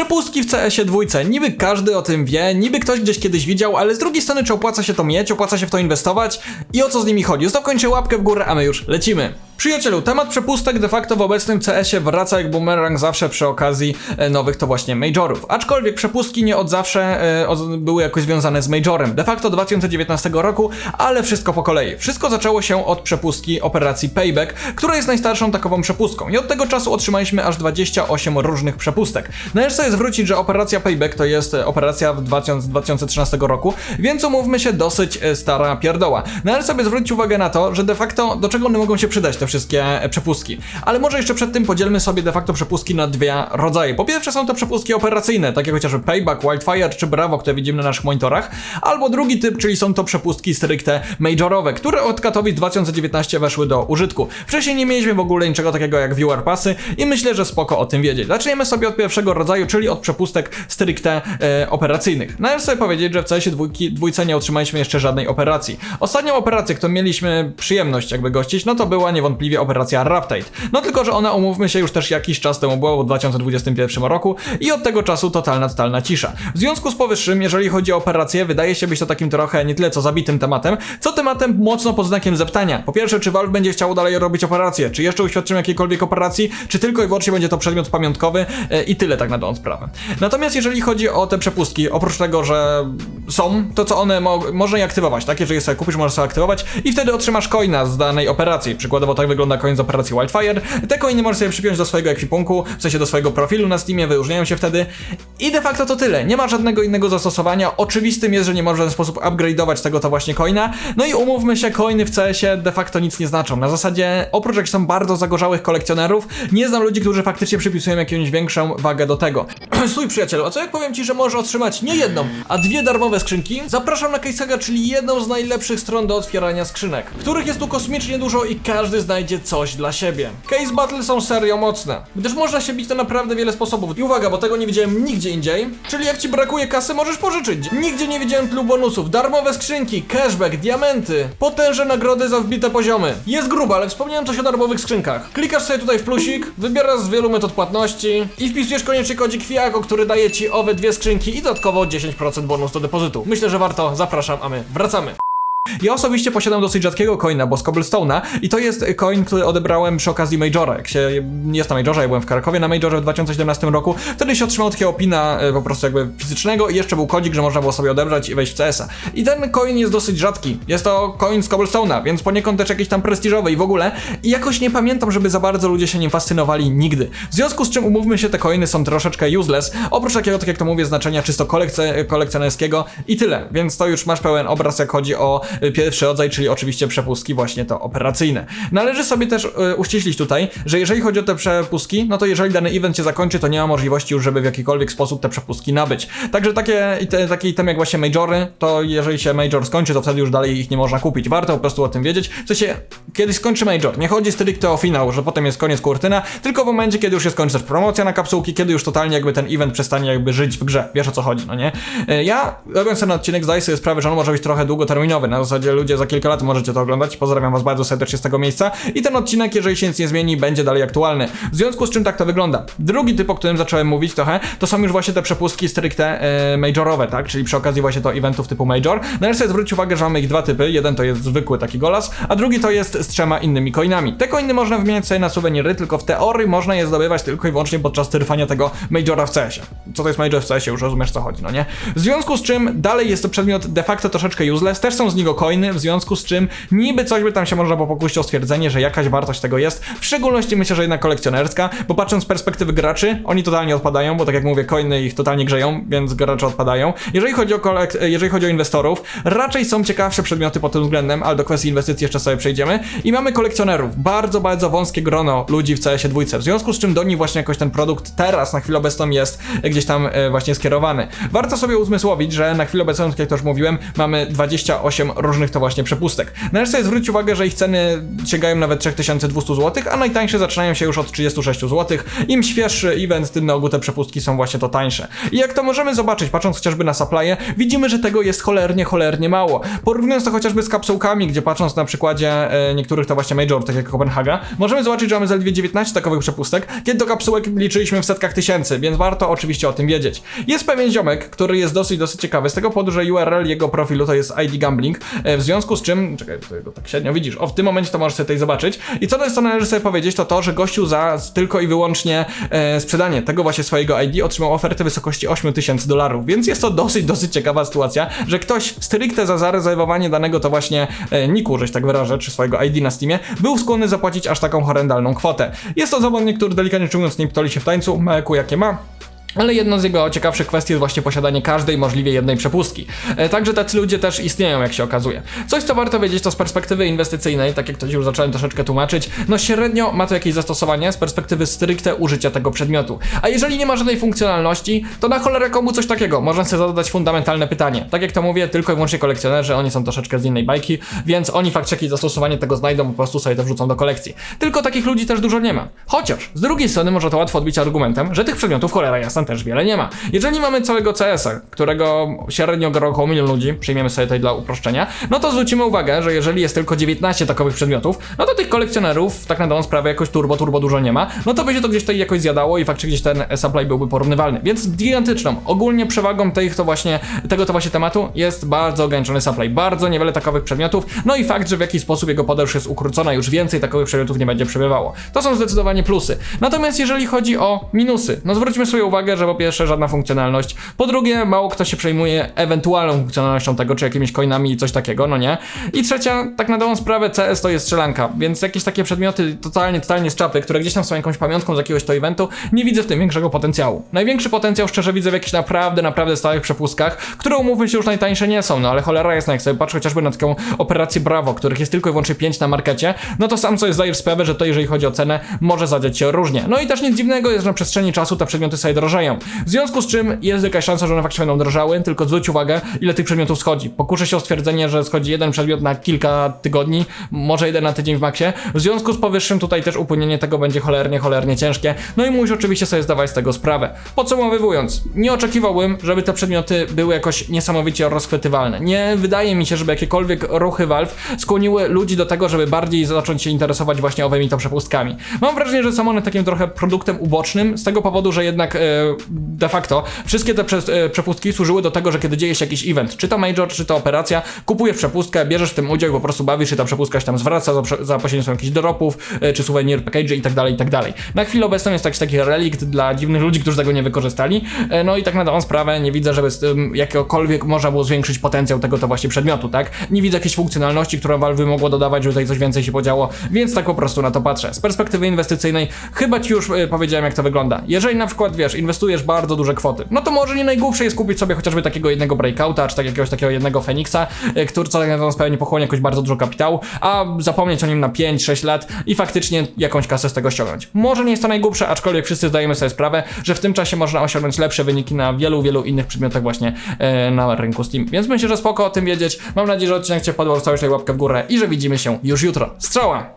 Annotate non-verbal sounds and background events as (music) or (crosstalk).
Przepustki w CS-ie dwójce. Niby każdy o tym wie, niby ktoś gdzieś kiedyś widział, ale z drugiej strony czy opłaca się to mieć, opłaca się w to inwestować i o co z nimi chodzi? Zostaw łapkę w górę, a my już lecimy. Przyjacielu, temat przepustek de facto w obecnym CS-ie wraca jak bumerang zawsze przy okazji e, nowych to właśnie majorów. Aczkolwiek przepustki nie od zawsze e, były jakoś związane z majorem. De facto 2019 roku, ale wszystko po kolei. Wszystko zaczęło się od przepustki operacji Payback, która jest najstarszą takową przepustką. I od tego czasu otrzymaliśmy aż 28 różnych przepustek. Należy sobie zwrócić, że operacja Payback to jest e, operacja w 2000, 2013 roku, więc umówmy się, dosyć stara pierdoła. Należy sobie zwrócić uwagę na to, że de facto do czego one mogą się przydać, te wszystkie przepustki. Ale może jeszcze przed tym podzielmy sobie de facto przepustki na dwie rodzaje. Po pierwsze są to przepustki operacyjne, takie chociażby Payback, Wildfire czy Bravo, które widzimy na naszych monitorach. Albo drugi typ, czyli są to przepustki stricte majorowe, które od Katowic 2019 weszły do użytku. Wcześniej nie mieliśmy w ogóle niczego takiego jak viewer passy i myślę, że spoko o tym wiedzieć. Zaczniemy sobie od pierwszego rodzaju, czyli od przepustek stricte e, operacyjnych. Należy sobie powiedzieć, że w CS-ie dwójki, dwójce nie otrzymaliśmy jeszcze żadnej operacji. Ostatnią operację, którą mieliśmy przyjemność jakby gościć, no to była niewątpliwie operacja Raptate. No tylko, że ona, umówmy się, już też jakiś czas temu była, w 2021 roku i od tego czasu totalna, totalna cisza. W związku z powyższym, jeżeli chodzi o operację, wydaje się być to takim trochę nie tyle co zabitym tematem, co tematem mocno pod znakiem zapytania. Po pierwsze, czy Valve będzie chciało dalej robić operacje? Czy jeszcze uświadczymy jakiejkolwiek operacji? Czy tylko i wyłącznie będzie to przedmiot pamiątkowy? E, I tyle tak na dobrą sprawę. Natomiast jeżeli chodzi o te przepustki, oprócz tego, że są, to co one mo można je aktywować, tak? Jeżeli je sobie kupisz, możesz sobie aktywować i wtedy otrzymasz coina z danej operacji. Przykładowo tak wygląda z operacji Wildfire. Te coiny możesz sobie przypiąć do swojego ekwipunku, w sensie do swojego profilu na Steamie, wyróżniają się wtedy. I de facto to tyle. Nie ma żadnego innego zastosowania. Oczywistym jest, że nie możesz w żaden sposób upgrade'ować tego to właśnie coina. No i umówmy się, coiny w CS-ie de facto nic nie znaczą. Na zasadzie, oprócz jakichś tam bardzo zagorzałych kolekcjonerów, nie znam ludzi, którzy faktycznie przypisują jakąś większą wagę do tego. (clears throat) Stój przyjacielu, a co jak powiem ci, że możesz otrzymać nie jedną, a dwie darmowe skrzynki? Zapraszam na CaseHaga, czyli jedną z najlepszych stron do otwierania skrzynek, których jest tu kosmicznie dużo i każdy znajdzie coś dla siebie. Case Battle są serio mocne, gdyż można się bić na naprawdę wiele sposobów. I uwaga, bo tego nie widziałem nigdzie indziej, czyli jak ci brakuje kasy, możesz pożyczyć. Nigdzie nie widziałem tylu bonusów, darmowe skrzynki, cashback, diamenty, potężne nagrody za wbite poziomy. Jest grubo, ale wspomniałem coś o darmowych skrzynkach. Klikasz sobie tutaj w plusik, wybierasz z wielu metod płatności i wpisujesz koniecznie kodzik FIAGO, który daje ci owe dwie skrzynki i dodatkowo 10% bonus do depozytu. Myślę, że warto, zapraszam, a my wracamy. Ja osobiście posiadam dosyć rzadkiego coina, bo z Cobblestone'a i to jest coin, który odebrałem przy okazji Majora. Jak się jest na Majorze, ja byłem w Krakowie na Majorze w 2017 roku, wtedy się otrzymał takiego pina e, po prostu jakby fizycznego i jeszcze był kodzik, że można było sobie odebrać i wejść w CS-a. I ten coin jest dosyć rzadki. Jest to coin z Cobblestone'a, więc poniekąd też jakiś tam prestiżowy i w ogóle. I jakoś nie pamiętam, żeby za bardzo ludzie się nim fascynowali nigdy. W związku z czym umówmy się, te coiny są troszeczkę useless, oprócz takiego, tak jak to mówię, znaczenia czysto kolekcjonerskiego i tyle. Więc to już masz pełen obraz, jak chodzi o pierwszy rodzaj, czyli oczywiście przepustki właśnie to operacyjne. Należy sobie też y, uściślić tutaj, że jeżeli chodzi o te przepustki, no to jeżeli dany event się zakończy, to nie ma możliwości już, żeby w jakikolwiek sposób te przepustki nabyć. Także takie, te, takie itemy jak właśnie majory, to jeżeli się major skończy, to wtedy już dalej ich nie można kupić. Warto po prostu o tym wiedzieć. W sensie, kiedy skończy major, nie chodzi stricte o finał, że potem jest koniec kurtyna, tylko w momencie, kiedy już się skończy też promocja na kapsułki, kiedy już totalnie jakby ten event przestanie jakby żyć w grze. Wiesz o co chodzi, no nie? Y, Ja, robiąc ten odcinek, zdaję sobie sprawę, że on może być trochę długoterminowy. Na zasadzie ludzie za kilka lat możecie to oglądać. Pozdrawiam was bardzo serdecznie z tego miejsca. I ten odcinek, jeżeli się nic nie zmieni, będzie dalej aktualny. W związku z czym tak to wygląda. Drugi typ, o którym zacząłem mówić trochę, to są już właśnie te przepustki stricte e, majorowe, tak? Czyli przy okazji właśnie to eventów typu major. Należy sobie zwrócić uwagę, że mamy ich dwa typy. Jeden to jest zwykły taki golas, a drugi to jest z trzema innymi coinami. Te coiny można wymieniać sobie na suweniry, tylko w teorii można je zdobywać tylko i wyłącznie podczas trwania tego majora w CS-ie. Co to jest major w CS-ie? Już rozumiesz co chodzi, no nie? W związku z czym dalej jest to przedmiot de facto troszeczkę useless, też są z niego coiny, w związku z czym niby coś by tam się można było pokusić o stwierdzenie, że jakaś wartość tego jest. W szczególności myślę, że jednak kolekcjonerska, bo patrząc z perspektywy graczy, oni totalnie odpadają, bo tak jak mówię, coiny ich totalnie grzeją, więc gracze odpadają. Jeżeli chodzi o kolek jeżeli chodzi o inwestorów, raczej są ciekawsze przedmioty pod tym względem, ale do kwestii inwestycji jeszcze sobie przejdziemy. I mamy kolekcjonerów, bardzo, bardzo wąskie grono ludzi w CS-ie dwójce, w związku z czym do nich właśnie jakoś ten produkt teraz na chwilę obecną jest gdzieś tam e, właśnie skierowany. Warto sobie uzmysłowić, że na chwilę obecną, tak jak to już mówiłem, mamy 28 różnych to właśnie przepustek. Należy sobie zwrócić uwagę, że ich ceny sięgają nawet 3200 zł, a najtańsze zaczynają się już od 36 zł. Im świeższy event, tym na ogół te przepustki są właśnie to tańsze. I jak to możemy zobaczyć, patrząc chociażby na supply'e, widzimy, że tego jest cholernie, cholernie mało. Porównując to chociażby z kapsułkami, gdzie patrząc na przykładzie e, niektórych to właśnie major, tak jak Kopenhaga, możemy zobaczyć, że mamy zaledwie 19 takowych przepustek, kiedy do kapsułek liczyliśmy w setkach tysięcy, więc warto oczywiście o tym wiedzieć. Jest pewien ziomek, który jest dosyć, dosyć ciekawy, z tego powodu, że URL jego profilu to jest ID Gambling, w związku z czym, czekaj, to go tak średnio widzisz, o w tym momencie to możesz sobie tutaj zobaczyć. I co jest, co należy sobie powiedzieć, to to, że gościu za tylko i wyłącznie e, sprzedanie tego właśnie swojego ID otrzymał ofertę w wysokości 8000 dolarów, więc jest to dosyć, dosyć ciekawa sytuacja, że ktoś stricte za zarezerwowanie danego to właśnie e, niku, żeś tak wyrażę, czy swojego ID na Steamie, był skłonny zapłacić aż taką horrendalną kwotę. Jest to zawodnik, który delikatnie mówiąc nie ptoli się w tańcu, ma jakie ma, ale jedną z jego ciekawszych kwestii jest właśnie posiadanie każdej możliwie jednej przepustki. E, Także tacy ludzie też istnieją, jak się okazuje. Coś, co warto wiedzieć, to z perspektywy inwestycyjnej, tak jak to już zacząłem troszeczkę tłumaczyć, no średnio ma to jakieś zastosowanie z perspektywy stricte użycia tego przedmiotu. A jeżeli nie ma żadnej funkcjonalności, to na cholerę komu coś takiego? Można sobie zadać fundamentalne pytanie. Tak jak to mówię, tylko i wyłącznie kolekcjonerzy, oni są troszeczkę z innej bajki, więc oni fakt jakieś zastosowanie tego znajdą, po prostu sobie to wrzucą do kolekcji. Tylko takich ludzi też dużo nie ma. Chociaż, z drugiej strony może to łatwo odbić argumentem, że tych przedmiotów cholera jasna też wiele nie ma. Jeżeli mamy całego CS-a, którego średnio gra około milion ludzi, przyjmiemy sobie tutaj dla uproszczenia, no to zwrócimy uwagę, że jeżeli jest tylko 19 takowych przedmiotów, no to tych kolekcjonerów tak na dobrą sprawę jakoś turbo, turbo dużo nie ma, no to się to gdzieś tutaj jakoś zjadało i faktycznie gdzieś ten supply byłby porównywalny. Więc gigantyczną, ogólnie przewagą tych to właśnie, tego to właśnie tematu jest bardzo ograniczony supply, bardzo niewiele takowych przedmiotów, no i fakt, że w jakiś sposób jego podróż jest ukrócona, już więcej takowych przedmiotów nie będzie przebywało. To są zdecydowanie plusy. Natomiast jeżeli chodzi o minusy, no zwróćmy sobie uwagę, że po pierwsze żadna funkcjonalność, po drugie mało kto się przejmuje ewentualną funkcjonalnością tego, czy jakimiś coinami i coś takiego, no nie? I trzecia, tak na dobrą sprawę CS to jest strzelanka, więc jakieś takie przedmioty totalnie, totalnie z czapy, które gdzieś tam są jakąś pamiątką z jakiegoś to eventu, nie widzę w tym większego potencjału. Największy potencjał szczerze widzę w jakichś naprawdę, naprawdę stałych przepustkach, które umówmy się już najtańsze nie są, no ale cholera jest, jak sobie patrzę chociażby na taką operację Bravo, których jest tylko i wyłącznie 5 na markecie, no to sam sobie zdajesz sprawę, że to jeżeli chodzi o cenę, może zadziać się różnie. No i też nic dziwnego jest, że na przestrzeni czasu te przedmioty sobie drożeją. W związku z czym jest jakaś szansa, że one faktycznie będą drożały, tylko zwróć uwagę, ile tych przedmiotów schodzi. Pokuszę się o stwierdzenie, że schodzi jeden przedmiot na kilka tygodni, może jeden na tydzień w maksie. W związku z powyższym tutaj też upłynienie tego będzie cholernie, cholernie ciężkie. No i musisz oczywiście sobie zdawać z tego sprawę. Podsumowywując, nie oczekiwałbym, żeby te przedmioty były jakoś niesamowicie rozchwytywalne. Nie wydaje mi się, żeby jakiekolwiek ruchy Valve skłoniły ludzi do tego, żeby bardziej zacząć się interesować właśnie owymi to przepustkami. Mam wrażenie, że są one takim trochę produktem ubocznym, z tego powodu, że jednak e, de facto wszystkie te e, przepustki służyły do tego, że kiedy dzieje się jakiś event, czy to major, czy to operacja, kupujesz przepustkę, bierzesz w tym udział i po prostu bawisz się, ta przepustka się tam zwraca za, za pośrednictwem jakichś dropów, e, czy souvenir package i tak dalej, i tak dalej. Na chwilę obecną jest jakiś taki relikt dla dziwnych ludzi, którzy tego nie wykorzystali, e, no i tak na dobrą sprawę nie widzę, żeby z tym jakiegokolwiek można było zwiększyć potencjał tego to właśnie przedmiotu, tak? Nie widzę jakiejś funkcjonalności, którą Valve mogło dodawać, żeby tutaj coś więcej się podziało, więc tak po prostu na to patrzę. Z perspektywy inwestycyjnej chyba ci już powiedziałem, jak to wygląda. Jeżeli na przykład, wiesz, inwestujesz bardzo duże kwoty, no to może nie najgłupsze jest kupić sobie chociażby takiego jednego breakouta, czy tak jakiegoś takiego jednego Feniksa, e, który co tak na dobrą sprawę nie pochłonie jakoś bardzo dużo kapitału, a zapomnieć o nim na 5-6 lat i faktycznie jakąś kasę z tego ściągnąć. Może nie jest to najgłupsze, aczkolwiek wszyscy zdajemy sobie sprawę, że w tym czasie można osiągnąć lepsze wyniki na wielu, wielu innych przedmiotach właśnie e, na rynku Steam. Więc myślę, że spoko o tym wiedzieć. Mam nadzieję, że odcinek Cię podobał, zostawisz tutaj łapkę w górę i że widzimy się już jutro. Strzała!